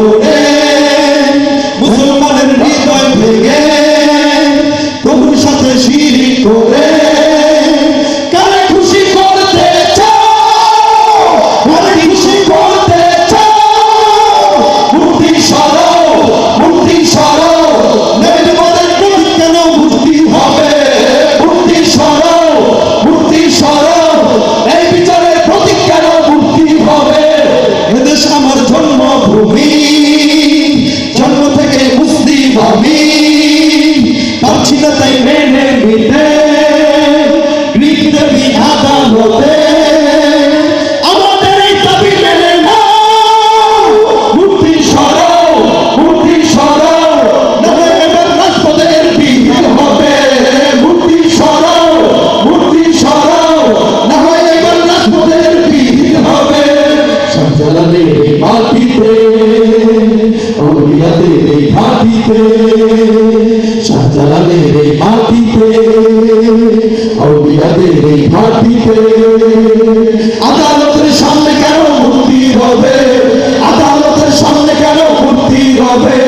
Lord. ঘাটিতে শাহজালালের এই মাটিতে অলিয়াদের এই মাটিতে। আদালতের সামনে কেন মুক্তি হবে? আদালতের সামনে কেন মুক্তি হবে?